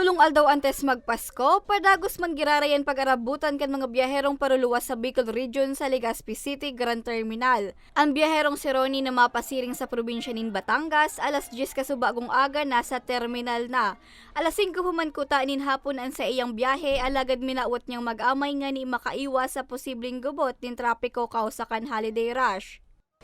Tulong aldaw antes magpasko, padagos man girarayan pag-arabutan kan mga biyaherong paruluwas sa Bicol Region sa Legazpi City Grand Terminal. Ang biyaherong si Ronnie na mapasiring sa probinsya nin Batangas, alas 10 kasubagong aga nasa terminal na. Alas 5 human kuta nin hapon ang sa iyang biyahe, alagad minaawat niyang mag-amay nga ni makaiwas sa posibleng gubot nin trapiko kausakan holiday rush.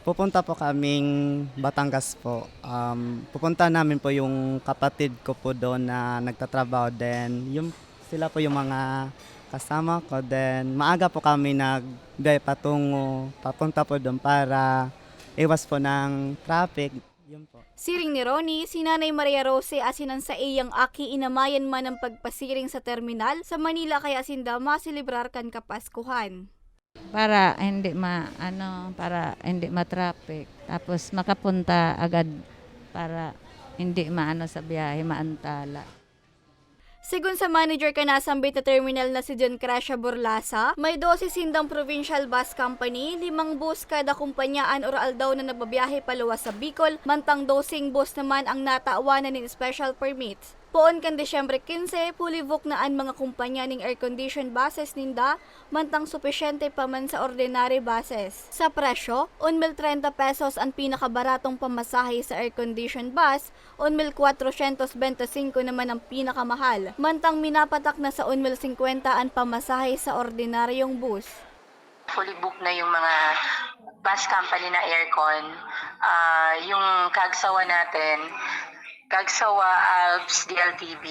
Pupunta po kaming Batangas po. Um, pupunta namin po yung kapatid ko po doon na nagtatrabaho. Then, yung, sila po yung mga kasama ko. Then, maaga po kami nagbiyahe patungo, papunta po doon para iwas po ng traffic. Yun po. Siring ni Ronnie, si Nanay Maria Rose asinan sa iyang aki inamayan man ang pagpasiring sa terminal sa Manila kaya sinda masilibrar kan kapaskuhan. Para hindi ma ano para hindi ma-traffic tapos makapunta agad para hindi maano sa biyahe maantala Sigun sa manager ka nasambit na terminal na si John Crasha Borlasa, may 12 sindang provincial bus company, limang bus kada kumpanyaan oral daw na nababiyahe paluwas sa Bicol, mantang dosing bus naman ang nataawanan ng special permits. Poon kan Desyembre 15, fully book na ang mga kumpanya ng air-conditioned buses ninda, mantang supisyente pa man sa ordinary buses. Sa presyo, 1,030 pesos ang pinakabaratong pamasahe sa air-conditioned bus, 1,425 naman ang pinakamahal, mantang minapatak na sa 1,050 ang pamasahe sa ordinaryong bus. fully booked na yung mga bus company na aircon. Ah, yung Kagsawa natin, Kagsawa, Alps, DLTV,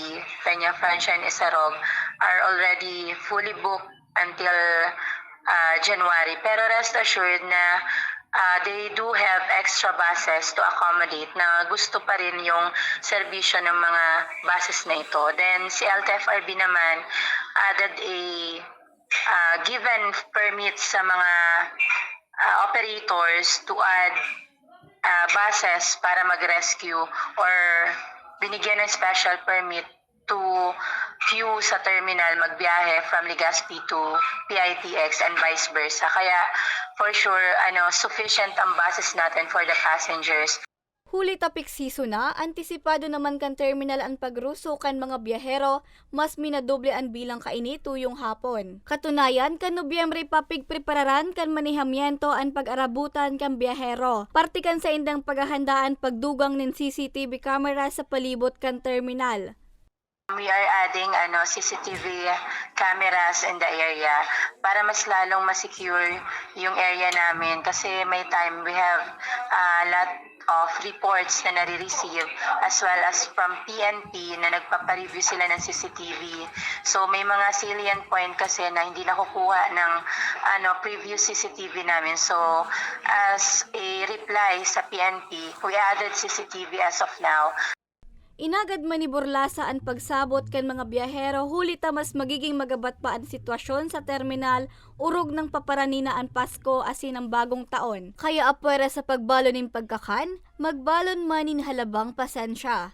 Peña Francia, and Isarog are already fully booked until ah, January. Pero rest assured na ah, they do have extra buses to accommodate na gusto pa rin yung serbisyo ng mga buses na ito. Then si LTFRB naman added a uh, given permits sa mga uh, operators to add uh, buses para mag-rescue or binigyan ng special permit to queue sa terminal magbiyahe from Legazpi to PITX and vice versa. Kaya for sure, ano, sufficient ang buses natin for the passengers. Huli tapik siso na, antisipado naman kan terminal ang pagruso kan mga biyahero, mas minadoble ang bilang kaini tuyong hapon. Katunayan, kan Nobyembre papig prepararan kan manihamiento ang pag-arabutan kan biyahero. Parte kan sa indang paghahandaan pagdugang ng CCTV camera sa palibot kan terminal. We are adding ano CCTV cameras in the area para mas lalong masecure yung area namin kasi may time we have a lot of reports na nare-receive as well as from PNP na nagpapareview sila ng CCTV. So may mga salient point kasi na hindi nakukuha ng ano previous CCTV namin. So as a reply sa PNP, we added CCTV as of now Inagad man ni Borlasa ang pagsabot kan mga biyahero hulita mas magiging magabat pa ang sitwasyon sa terminal urog ng paparanina ang Pasko asin ang bagong taon. Kaya apwera sa pagbalo nin pagkakan, magbalon manin halabang pasensya.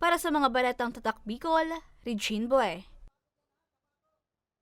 Para sa mga balatang tatak Bicol, Regine Boy.